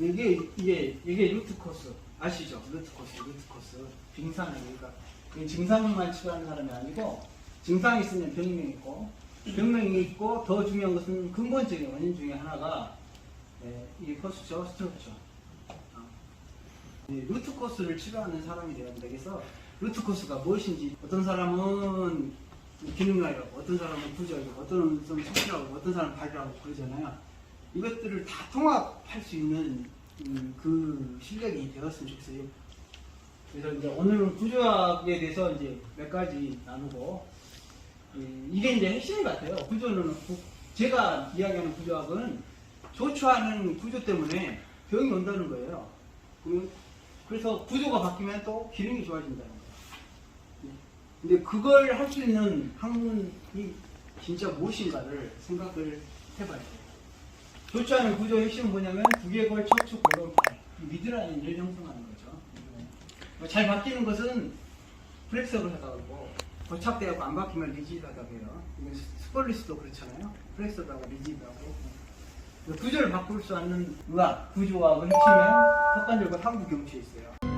이게 이게 이게 루트 코스 아시죠? 루트 코스, 루트 코스 빙산이 그러니까 그 증상만 치료하는 사람이 아니고 증상이 있으면 병명이 있고 병명이 있고 더 중요한 것은 근본적인 원인 중에 하나가 네, 이 코스죠, 스트럭처. 어. 이 루트 코스를 치료하는 사람이 된다. 그래서 루트 코스가 무엇인지 어떤 사람은 기능가요, 어떤 사람은 부적이고, 어떤 사람은 성실하고, 어떤 사람은 발달하고 그러잖아요. 이것들을 다 통합할 수 있는 음, 그 실력이 되었으면 좋겠어요. 그래서 이제 오늘은 구조학에 대해서 이제 몇 가지 나누고 이- 이게 이제 핵심 같아요. 구조는 구- 제가 이야기하는 구조학은 않은 구조 때문에 병이 온다는 거예요. 그- 그래서 구조가 바뀌면 또 기능이 좋아진다는 거예요. 네. 근데 그걸 할 수 있는 학문이 진짜 무엇인가를 생각을 해봐야 돼요. 좋지 않은 구조의 핵심은 뭐냐면 두개골, 척추, 골반팔 미드라인 을 형성하는 거죠. 뭐잘 바뀌는 것은 플렉서를 하다가 고 고착되고 안 바뀌면 리지드하다고 해요. 이게 스폴리스도 그렇잖아요. 플렉서다가 리지드하고 구조를 바꿀 수 없는 의학, 구조학의 핵심은 턱관절과 상부 경추에 있어요.